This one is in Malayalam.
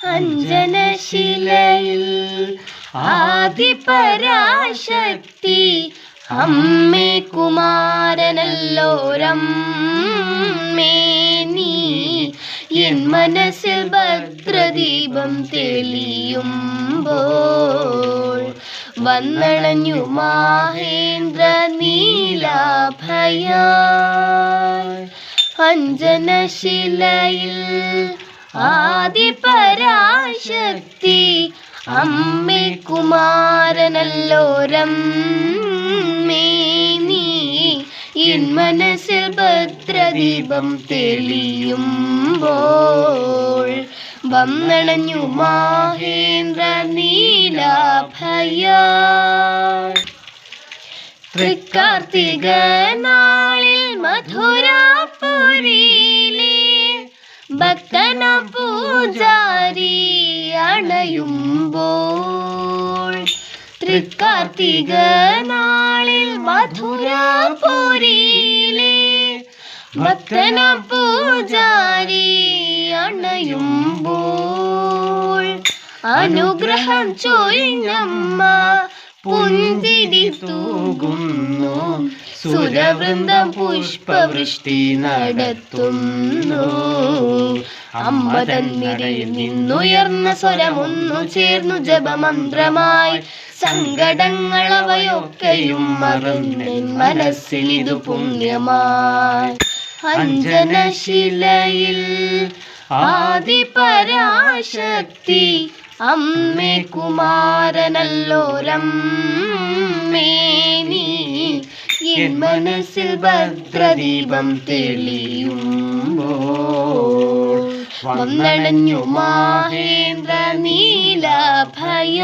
അഞ്ജനശിലയിൽ ആദിപരാശക്തി അമ്മേ കുമാരനല്ലോരമ്മേ നീ എൻ മനസ്സിൽ ഭദ്രദീപം തെളിയുമ്പോൾ വന്നണഞ്ഞു മാഹേന്ദ്ര നീലാഭയ അഞ്ജനശിലയിൽ ആദിപരാശക്തി അമ്മേ കുമാരനല്ലോരം. നീ എൻ മനസ്സിൽ ഭദ്രദീപം തെളിയുമ്പോൾ വന്നണഞ്ഞു മാഹേന്ദ്ര നീലാഭയ തൃക്കാർത്തിക ഭക്തന പൂജാരി അണയുമ്പോൾ തൃക്കാർത്തിക നാളിൽ മധുരാപുരിയിലെ ഭക്തന പൂജാരി അണയുമ്പോൾ അനുഗ്രഹം ചൊരിഞ്ഞമ്മ പുഞ്ചിരി തൂകുന്നു സുരവൃന്ദം പുഷ്പവൃഷ്ടി നടത്തുന്നു. അമ്മ തന്നിരയിൽ നിന്നുയർന്ന സ്വരമൊന്നു ചേർന്നു ജപമന്ത്രമായി. സങ്കടങ്ങൾ അവയൊക്കെയും മറന്നെൻ മനസ്സിൽ ഇതു പുണ്യമായി. അഞ്ജനശിലയിൽ ആദിപരാശക്തി അമ്മേ കുമാരനല്ലോരമ്മേ നീ. എൻ മനസ്സിൽ ഭദ്രദീപം തെളിയുമ്പോൾ വന്നണഞ്ഞു മാഹേന്ദ്ര നീലഭയ